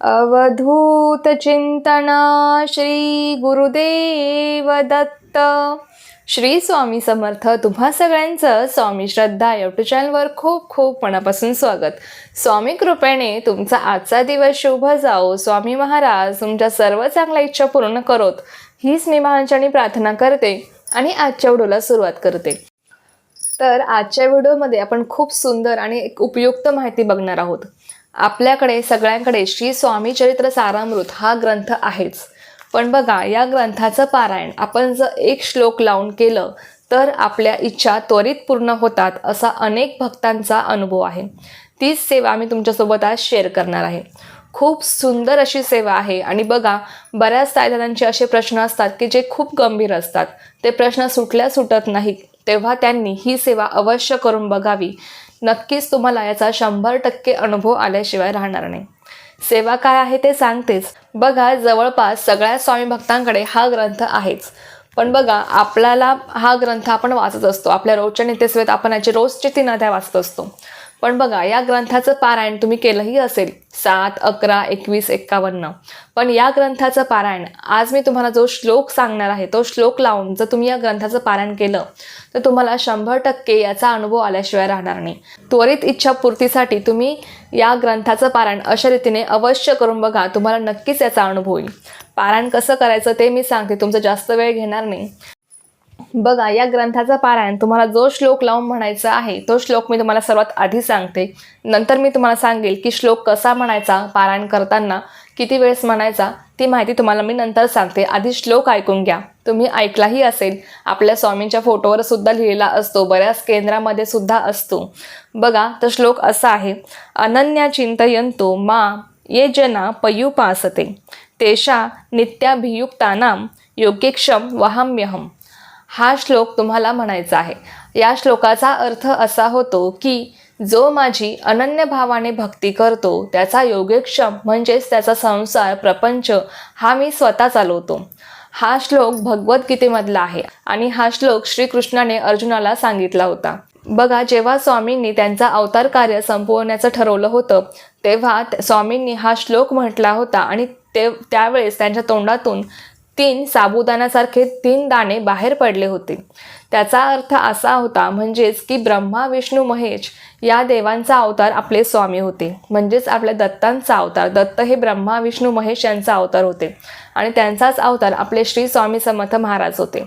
अवधूत चिंतना श्री गुरुदेव दत्त. श्री स्वामी समर्थ तुम्हा सगळ्यांचं स्वामी श्रद्धा युट्यूब चॅनलवर खूप खूप मनापासून स्वागत. स्वामी कृपेने तुमचा आजचा दिवस शुभ जाओ. स्वामी महाराज तुमच्या सर्व चांगल्या इच्छा पूर्ण करोत. हीच मी महाराजांनी प्रार्थना करते आणि आजच्या व्हिडिओला सुरुवात करते. तर आजच्या व्हिडिओमध्ये आपण खूप सुंदर आणि एक उपयुक्त माहिती बघणार आहोत. आपल्याकडे सगळ्यांकडे श्री स्वामी चरित्र सारामृत हा ग्रंथ आहेच. पण बघा या ग्रंथाचं पारायण आपण जर एक श्लोक लावून केलं तर आपल्या इच्छा त्वरित पूर्ण होतात असा अनेक भक्तांचा अनुभव आहे. तीच सेवा मी तुमच्यासोबत आज शेअर करणार आहे. खूप सुंदर अशी सेवा आहे आणि बघा बऱ्याच जणांचे असे प्रश्न असतात की जे खूप गंभीर असतात. ते प्रश्न सुटल्या सुटत नाहीत. तेव्हा त्यांनी ही सेवा अवश्य करून बघावी. नक्कीच तुम्हाला याचा शंभर टक्के अनुभव आल्याशिवाय राहणार नाही. सेवा काय आहे ते सांगतेच. बघा जवळपास सगळ्या स्वामी भक्तांकडे हा ग्रंथ आहेच. पण बघा आपल्याला हा ग्रंथ आपण वाचत असतो. आपल्या रोजच्या नित्यसेवेत आपण याची रोजची ती नद्या वाचत असतो. पण बघा या ग्रंथाचं पारायण तुम्ही केलंही असेल. सात अकरा एकवीस एक्कावन्न. पण या ग्रंथाचं पारायण आज मी तुम्हाला जो श्लोक सांगणार आहे तो श्लोक लावून जर तुम्ही या ग्रंथाचं पारायण केलं तर तुम्हाला शंभर टक्के याचा अनुभव आल्याशिवाय राहणार नाही. त्वरित इच्छापूर्तीसाठी तुम्ही या ग्रंथाचं पारायण अशा रीतीने अवश्य करून बघा तुम्हाला नक्कीच याचा अनुभव येईल पारायण कसं करायचं ते मी सांगते तुमचा जास्त वेळ घेणार नाही. बघा या ग्रंथाचा पारायण तुम्हाला जो श्लोक लावून म्हणायचा आहे तो श्लोक मी तुम्हाला सर्वात आधी सांगते. नंतर मी तुम्हाला सांगेल की श्लोक कसा म्हणायचा पारायण करताना किती वेळेस म्हणायचा ती माहिती तुम्हाला मी नंतर सांगते. आधी श्लोक ऐकून घ्या. तुम्ही ऐकलाही असेल आपल्या स्वामींच्या फोटोवर सुद्धा लिहिलेला असतो बऱ्याच केंद्रामध्ये सुद्धा असतो. बघा तर श्लोक असा आहे अनन्या चिंतयंतो मा ये जना पयुपासते तेषा नित्याभियुक्तानां योग्यक्षम वहाम्यहम. हा श्लोक तुम्हाला म्हणायचा आहे. या श्लोकाचा अर्थ असा होतो की जो माझी अनन्य भावाने भक्ती करतो त्याचा योगेक्षम म्हणजेच त्याचा संसार प्रपंच हा मी स्वतः चालवतो. हा श्लोक भगवद्गीतेमधला आहे आणि हा श्लोक श्रीकृष्णाने अर्जुनाला सांगितला होता. बघा जेव्हा स्वामींनी त्यांचा अवतार कार्य संपवण्याचं ठरवलं होतं तेव्हा स्वामींनी हा श्लोक म्हटला होता आणि ते त्यावेळेस त्यांच्या तोंडातून तीन साबुदाण्यासारखे तीन दाणे बाहेर पडले होते. त्याचा अर्थ असा होता म्हणजेच की ब्रह्मा विष्णू महेश या देवांचा अवतार आपले स्वामी होते. म्हणजेच आपल्या दत्तांचा अवतार. दत्त हे ब्रह्मा विष्णू महेश यांचा अवतार होते. आणि त्यांचाच अवतार आपले श्री स्वामी समर्थ महाराज होते.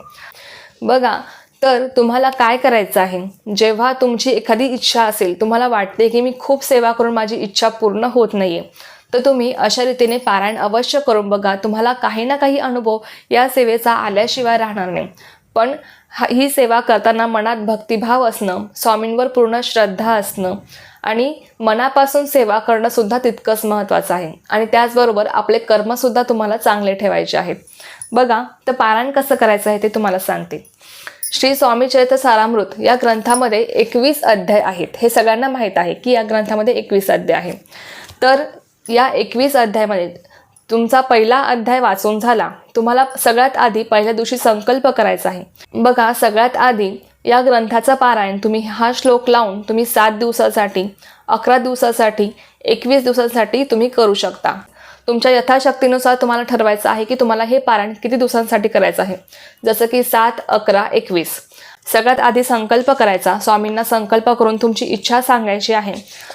बघा तर तुम्हाला काय करायचं आहे? जेव्हा तुमची एखादी इच्छा असेल तुम्हाला वाटते की मी खूप सेवा करून माझी इच्छा पूर्ण होत नाही आहे तर तुम्ही अशा रीतीने पारायण अवश्य करून बघा. तुम्हाला काही ना काही अनुभव या सेवेचा आल्याशिवाय राहणार नाही. पण हा- ही सेवा करताना मनात भक्तिभाव असणं स्वामींवर पूर्ण श्रद्धा असणं आणि मनापासून सेवा करणंसुद्धा तितकंच महत्त्वाचं आहे. आणि त्याचबरोबर आपले कर्मसुद्धा तुम्हाला चांगले ठेवायचे आहेत. बघा तर पारायण कसं करायचं आहे ते तुम्हाला सांगते. श्री स्वामी चरित्र सारामृत या ग्रंथामध्ये एकवीस अध्याय आहेत. हे सगळ्यांना माहीत आहे की या ग्रंथामध्ये एकवीस अध्याय आहे. तर या एकवीस अध्यायामध्ये तुमचा पहिला अध्याय वाचून झाला. तुम्हाला सगळ्यात आधी पहिल्या दिवशी संकल्प करायचा आहे. बघा सगळ्यात आधी या ग्रंथाचा पारायण तुम्ही हा श्लोक लावून तुम्ही सात दिवसासाठी अकरा दिवसासाठी एकवीस दिवसासाठी तुम्ही करू शकता. तुमच्या यथाशक्तीनुसार तुम्हाला ठरवायचं आहे की तुम्हाला हे पारायण किती दिवसांसाठी करायचं आहे. जसं की सात अकरा एकवीस. सगळ्यात आधी संकल्प करायचा. स्वामींना संकल्प करून तुमची इच्छा सांगायची आहे.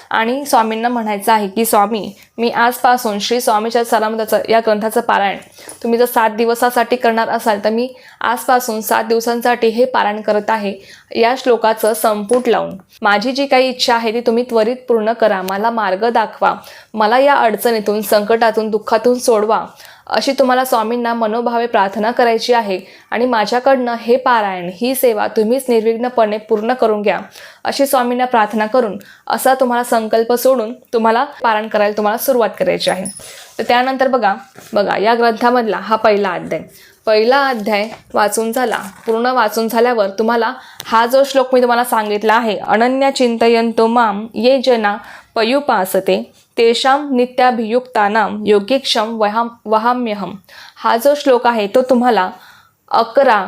आणि स्वामींना म्हणायचं आहे की स्वामी मी आजपासून श्री स्वामीच्या सलामताचं या ग्रंथाचं पारायण. तुम्ही जर सात दिवसासाठी करणार असाल तर मी आजपासून सात दिवसांसाठी हे पारायण करत आहे. या श्लोकाचं संपुट लावून. माझी जी काही इच्छा आहे ती तुम्ही त्वरित पूर्ण करा. मला मार्ग दाखवा. मला या अडचणीतून संकटातून दुःखातून सोडवा. अशी तुम्हाला स्वामींना मनोभावे प्रार्थना करायची आहे. आणि माझ्याकडनं हे पारायण ही सेवा तुम्हीच निर्विघ्नपणे पूर्ण करून घ्या. अशी स्वामींना प्रार्थना करून असा तुम्हाला संकल्प सोडून तुम्हाला पारायण करायला तुम्हाला सुरुवात करायची आहे. तर त्यानंतर बघा बघा या ग्रंथामधला हा पहिला अध्याय. पहिला अध्याय वाचून झाला पूर्ण वाचून झाल्यावर तुम्हाला हा जो श्लोक मी तुम्हाला सांगितला आहे अनन्या चिंतयंतो माम ये जना पयुपासते तेषां नित्याभियुक्तानाम योगिक्षम वहाम वहाम्यहम हा जो श्लोक आहे तो तुम्हाला अकरा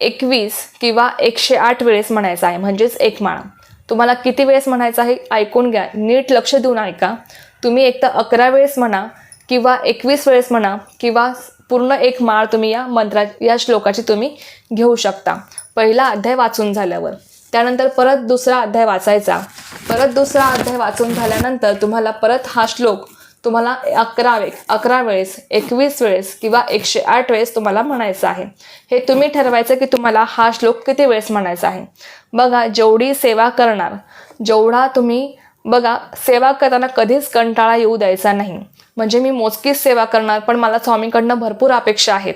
एकवीस किंवा एकशे आठ वेळेस म्हणायचा आहे म्हणजेच एक माळा. तुम्हाला किती वेळेस म्हणायचं आहे ऐकून घ्या. नीट लक्ष देऊन ऐका. तुम्ही एक तर अकरा वेळेस म्हणा किंवा एकवीस वेळेस म्हणा किंवा पूर्ण एक माळ तुम्ही या मंत्रा या श्लोकाची तुम्ही घेऊ शकता. पहिला अध्याय वाचून झाल्यावर. त्यानंतर परत दुसरा अध्याय वाचायचा. परत दुसरा अध्याय वाचून झाल्यानंतर तुम्हाला परत हा श्लोक तुम्हाला अकरा वे अकरा वेळेस एकवीस वेळेस किंवा एकशे आठ वेळेस तुम्हाला म्हणायचं आहे. हे तुम्ही ठरवायचं की तुम्हाला हा श्लोक किती वेळेस म्हणायचा आहे? बघा जेवढी सेवा करणार जेवढा तुम्ही बघा सेवा करताना कधीच कंटाळा येऊ द्यायचा नाही. म्हणजे मी मोजकीच सेवा करणार पण मला स्वामींकडनं भरपूर अपेक्षा आहेत.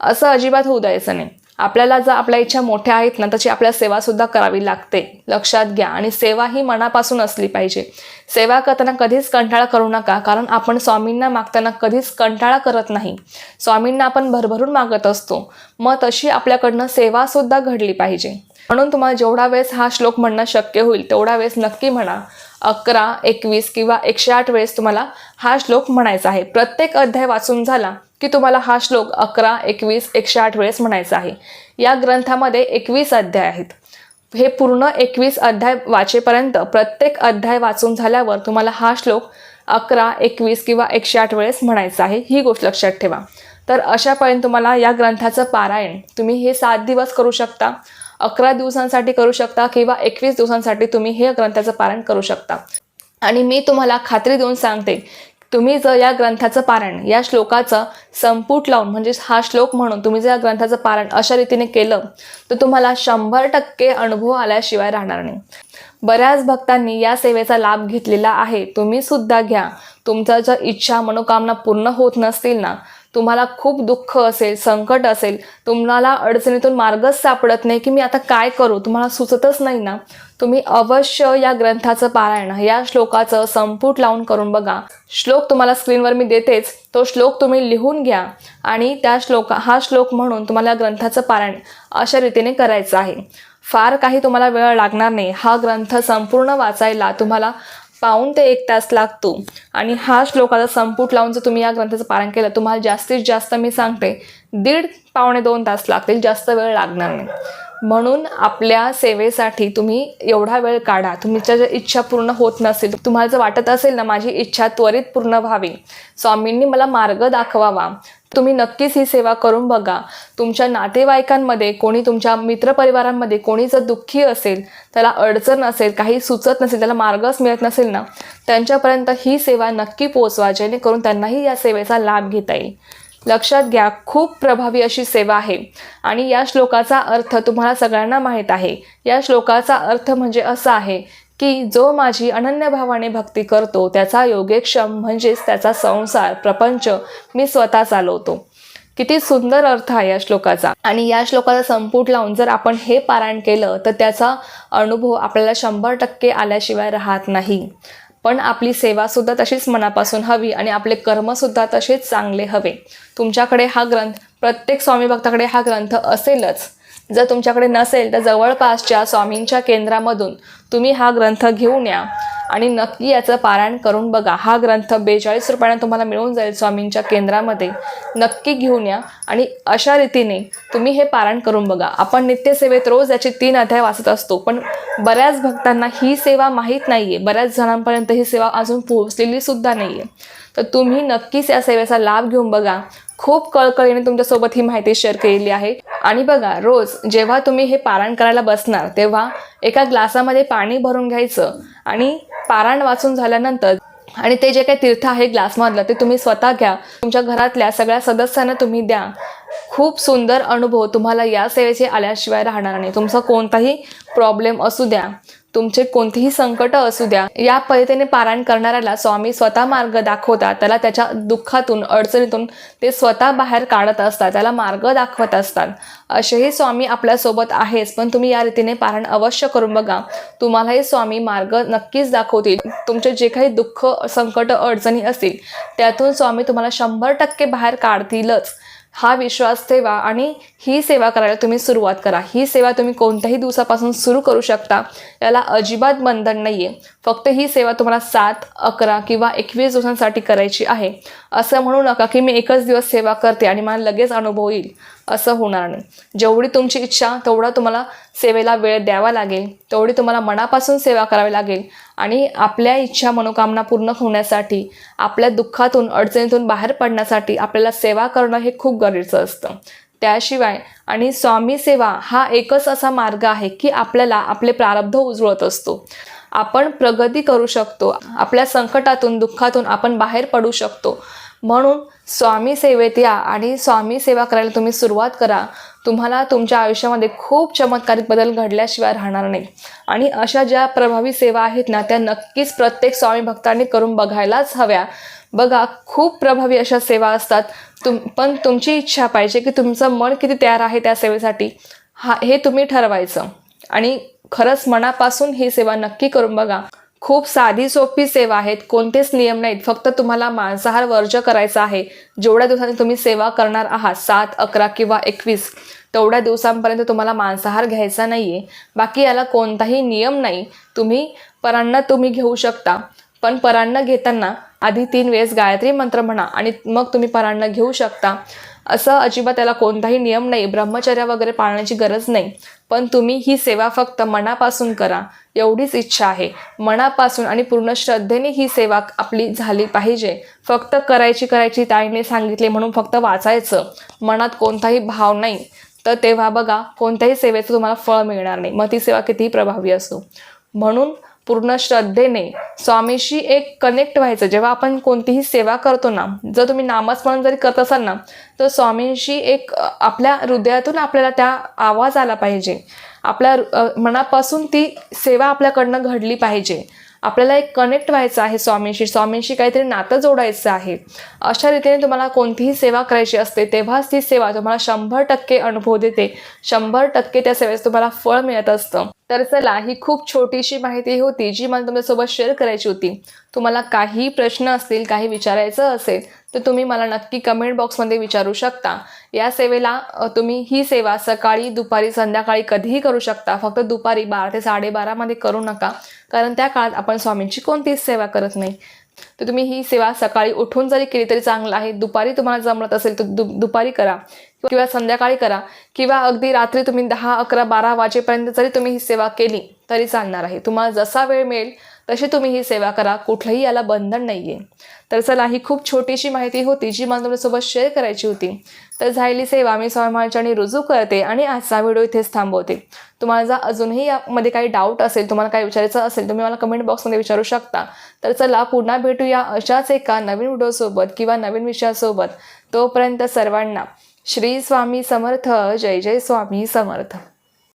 असं अजिबात होऊ द्यायचं नाही. आपल्याला जर आपल्या इच्छा मोठ्या आहेत ना तशी आपल्या सेवासुद्धा करावी लागते. लक्षात घ्या. आणि सेवा ही मनापासून असली पाहिजे. सेवा करताना कधीच कंटाळा करू नका कारण आपण स्वामींना मागताना कधीच कंटाळा करत नाही. स्वामींना आपण भरभरून मागत असतो. मग तशी आपल्याकडनं सेवासुद्धा घडली पाहिजे. म्हणून तुम्हाला जेवढा वेळेस हा श्लोक म्हणणं शक्य होईल तेवढा वेळेस नक्की म्हणा. अकरा एकवीस किंवा एकशे आठ वेळेस तुम्हाला हा श्लोक म्हणायचा आहे. प्रत्येक अध्याय वाचून झाला की तुम्हाला हा श्लोक अकरा एकवीस एकशे आठ वेळेस म्हणायचा आहे. या ग्रंथामध्ये एकवीस अध्याय आहेत. हे पूर्ण एकवीस अध्याय वाचेपर्यंत प्रत्येक अध्याय वाचून झाल्यावर तुम्हाला हा श्लोक अकरा एकवीस किंवा एकशे आठ वेळेस म्हणायचा आहे. ही गोष्ट लक्षात ठेवा. तर अशापर्यंत तुम्हाला या ग्रंथाचं पारायण तुम्ही हे सात दिवस करू शकता. अकरा दिवसांसाठी करू शकता किंवा एकवीस दिवसांसाठी तुम्ही हे ग्रंथाचं पारायण करू शकता. आणि मी तुम्हाला खात्री देऊन सांगते तुम्ही जर या ग्रंथाचं पारायण या श्लोकाचं संपुट लावून म्हणजे हा श्लोक म्हणून तुम्ही जर या ग्रंथाचं पारायण अशा रीतीने केलं तर तुम्हाला शंभर टक्के अनुभव आल्याशिवाय राहणार नाही. बऱ्याच भक्तांनी या सेवेचा लाभ घेतलेला आहे. तुम्ही सुद्धा घ्या. तुमच्या जर इच्छा मनोकामना पूर्ण होत नसतील ना तुम्हाला खूप दुःख असेल संकट असेल तुम्हाला अडचणीतून मार्गच सापडत नाही की मी आता काय करू? तुम्हाला सुचतच नाही ना? तुम्ही अवश्य या ग्रंथाचं पारायण या श्लोकाचं संपुट लावून करून बघा. श्लोक तुम्हाला स्क्रीनवर मी देतेच. तो श्लोक तुम्ही लिहून घ्या आणि त्या श्लोका हा श्लोक म्हणून तुम्हाला या ग्रंथाचं पारायण अशा रीतीने करायचं आहे. फार काही तुम्हाला वेळ लागणार नाही. हा ग्रंथ संपूर्ण वाचायला तुम्हाला पाहून ते एक तास लागतो. आणि हा श्लोकाचा संपुट लावून जर तुम्ही या ग्रंथाचं पारण केलं तुम्हाला जास्तीत जास्त मी सांगते दीड पावणे दोन तास लागतील जास्त वेळ लागणार नाही. म्हणून आपल्या सेवेसाठी तुम्ही एवढा वेळ काढा. तुमच्या जर इच्छा पूर्ण होत नसेल तुम्हाला जर वाटत असेल ना माझी इच्छा त्वरित पूर्ण व्हावी स्वामींनी मला मार्ग दाखवावा तुम्ही नक्कीच ही सेवा करून बघा. तुमच्या नातेवाईकांमध्ये कोणी तुमच्या मित्रपरिवारांमध्ये कोणी जर दुःखी असेल त्याला अडचण असेल काही सुचत नसेल त्याला मार्गच मिळत नसेल ना त्यांच्यापर्यंत ही सेवा नक्की पोचवा जेणेकरून त्यांनाही या सेवेचा लाभ घेता येईल. लक्षात घ्या खूप प्रभावी अशी सेवा आहे. आणि या श्लोकाचा अर्थ तुम्हाला सगळ्यांना माहीत आहे. या श्लोकाचा अर्थ म्हणजे असा आहे की जो माझी अनन्य भावाने भक्ती करतो त्याचा योगेक्षम म्हणजेच त्याचा संसार प्रपंच मी स्वतः चालवतो. किती सुंदर अर्थ आहे या श्लोकाचा. आणि या श्लोकाचा संपूट लावून जर आपण हे पारायण केलं तर त्याचा अनुभव आपल्याला शंभर टक्के आल्याशिवाय राहत नाही. पण आपली सेवासुद्धा तशीच मनापासून हवी आणि आपले कर्मसुद्धा तसेच चांगले हवे. तुमच्याकडे हा ग्रंथ प्रत्येक स्वामी भक्ताकडे हा ग्रंथ असेलच. जर तुमच्याकडे नसेल तर जवळपासच्या स्वामींच्या केंद्रामधून तुम्ही हा ग्रंथ घेऊन या. आणि नक्की याचं पारायण करून बघा. हा ग्रंथ बेचाळीस रुपयाने तुम्हाला मिळून जाईल स्वामींच्या केंद्रामध्ये. नक्की घेऊन या. आणि अशा रीतीने तुम्ही हे पारायण करून बघा. आपण नित्यसेवेत रोज याचे तीन अध्याय वाचत असतो पण बऱ्याच भक्तांना ही सेवा माहीत नाही आहे बऱ्याच जणांपर्यंत ही सेवा अजून पोहोचलेली सुद्धा नाही आहे तर तुम्ही नक्कीच या सेवेचा लाभ घेऊन बघा. खूप कळकळीने तुमच्यासोबत ही माहिती शेअर केलेली आहे. आणि बघा रोज जेव्हा तुम्ही हे पारायण करायला बसणार तेव्हा एका ग्लासामध्ये पाणी भरून घ्यायचं आणि पारायण वाचून झाल्यानंतर आणि ते जे काही तीर्थ आहे ग्लासमधलं ते तुम्ही स्वतः घ्या. तुमच्या घरातल्या सगळ्या सदस्यांना तुम्ही द्या. खूप सुंदर अनुभव तुम्हाला या सेवेचे आल्याशिवाय राहणार नाही. तुमचा कोणताही प्रॉब्लेम असू द्या. तुमचे कोणतीही संकट असू द्या. या पद्धतीने पारायण करणाऱ्याला स्वामी स्वतः मार्ग दाखवतात त्याला त्याच्या दुःखातून अडचणीतून ते स्वतः बाहेर काढत असतात त्याला मार्ग दाखवत असतात. असेही स्वामी आपल्यासोबत आहेच पण तुम्ही या रीतीने पारायण अवश्य करून बघा. तुम्हालाही स्वामी मार्ग नक्कीच दाखवतील. तुमचे जे काही दुःख संकट अडचणी असतील त्यातून स्वामी तुम्हाला शंभर टक्के बाहेर काढतीलच. हा विश्वास ठेवा आणि ही सेवा करायला तुम्ही सुरुवात करा. ही सेवा तुम्ही कोणत्याही दिवसापासून सुरू करू शकता याला अजिबात बंधन नाही आहे फक्त ही सेवा तुम्हाला सात अकरा किंवा एकवीस दिवसांसाठी करायची आहे. असं म्हणू नका की मी एकच दिवस सेवा करते आणि मला लगेच अनुभव येईल. असं होणार नाही. जेवढी तुमची इच्छा तेवढा तुम्हाला सेवेला वेळ द्यावा लागेल तेवढी तुम्हाला मनापासून सेवा करावी लागेल आणि आपल्या इच्छा मनोकामना पूर्ण होण्यासाठी आपल्या दुःखातून अडचणीतून बाहेर पडण्यासाठी आपल्याला सेवा करणं हे खूप गरजेचं असतं. त्याशिवाय आणि स्वामी सेवा हा एकच असा मार्ग आहे की आपल्याला आपले प्रारब्ध उजळत असतो. आपण प्रगती करू शकतो आपल्या संकटातून दुःखातून आपण बाहेर पडू शकतो. म्हणून स्वामी सेवेत या आणि स्वामी सेवा करायला तुम्ही सुरुवात करा. तुम्हाला तुमच्या आयुष्यामध्ये खूप चमत्कारिक बदल घडल्याशिवाय राहणार नाही. आणि अशा ज्या प्रभावी सेवा आहेत ना त्या नक्कीच प्रत्येक स्वामी भक्तांनी करून बघायलाच हव्या. बघा खूप प्रभावी अशा सेवा असतात. तुम पण तुमची इच्छा पाहिजे की तुमचं मन किती तयार आहे त्या सेवेसाठी. हा हे तुम्ही ठरवायचं. आणि खरंच मनापासून ही सेवा नक्की करून बघा. खूप साधी सोपी सेवा आहेत कोणतेच नियम नाहीत. फक्त तुम्हाला मांसाहार वर्ज करायचा आहे. जेवढ्या दिवसांनी तुम्ही सेवा करणार आहात सात अकरा किंवा एकवीस तेवढ्या दिवसांपर्यंत तुम्हाला मांसाहार घ्यायचा नाही आहे बाकी याला कोणताही नियम नाही. तुम्ही परांना तुम्ही घेऊ शकता. पण परांना घेताना आधी तीन वेळेस गायत्री मंत्र म्हणा आणि मग तुम्ही परांना घेऊ शकता. असं अजिबात त्याला कोणताही नियम नाही. ब्रह्मचर्य वगैरे पाळण्याची गरज नाही. पण तुम्ही ही सेवा फक्त मनापासून करा. एवढीच इच्छा आहे. मनापासून आणि पूर्ण श्रद्धेने ही सेवा आपली झाली पाहिजे. फक्त करायची करायची ताईने सांगितले म्हणून फक्त वाचायचं. मनात कोणताही भाव नाही. तर तेव्हा बघा कोणत्याही सेवेचं तुम्हाला फळ मिळणार नाही. मग ती सेवा कितीही प्रभावी असो. म्हणून पूर्ण श्रद्धेने स्वामीशी एक कनेक्ट व्हायचं. जेव्हा आपण कोणतीही सेवा करतो ना जर तुम्ही नामस्मरण जरी करत असाल ना तर स्वामींशी एक आपल्या हृदयातून आपल्याला त्या आवाज आला पाहिजे. आपल्या मनापासून ती सेवा आपल्याकडनं घडली पाहिजे. आपल्याला एक कनेक्ट व्हायचं आहे स्वामींशी. स्वामींशी काहीतरी नातं जोडायचं आहे. अशा रीतीने तुम्हाला कोणतीही सेवा करायची असते तेव्हाच ती सेवा तुम्हाला शंभर टक्के अनुभव देते. शंभर टक्के त्या सेवेचं तुम्हाला फळ मिळत असतं. तर चला ही खूप छोटीशी माहिती होती जी मला तुमच्यासोबत शेअर करायची होती. तुम्हाला काही प्रश्न असतील काही विचारायचं असेल तर तुम्ही मला नक्की कमेंट बॉक्समध्ये विचारू शकता. या सेवेला तुम्ही ही सेवा सकाळी दुपारी संध्याकाळी कधीही करू शकता. फक्त दुपारी बारा ते साडेबारामध्ये करू नका. कारण त्या काळात आपण स्वामींची कोणतीच सेवा करत नाही. तर तुम्ही ही सेवा सकाळी उठून जरी केली तरी चांगलं आहे. दुपारी तुम्हाला जमत असेल तर दु दुपारी करा. किंवा संध्याकाळी करा. किंवा अगदी रात्री तुम्ही दहा अकरा बारा वाजेपर्यंत जरी तुम्ही ही सेवा केली तरी चालणार आहे. तुम्हाला जसा वेळ मिळेल तशी तुम्ही ही सेवा करा. कुठलंही याला बंधन नाही आहे तर चला ही खूप छोटीशी माहिती होती जी मला तुमच्यासोबत शेअर करायची होती. तर झालेली सेवा मी स्वामीमांच्याने रुजू करते आणि आजचा व्हिडिओ इथेच थांबवते. तुम्हाला जर अजूनही यामध्ये काही डाऊट असेल तुम्हाला काही विचारायचं असेल तुम्ही मला कमेंट बॉक्समध्ये विचारू शकता. तर चला पुन्हा भेटूया अशाच एका नवीन व्हिडिओसोबत किंवा नवीन विषयासोबत. तोपर्यंत सर्वांना श्री स्वामी समर्थ. जय जय स्वामी समर्थ.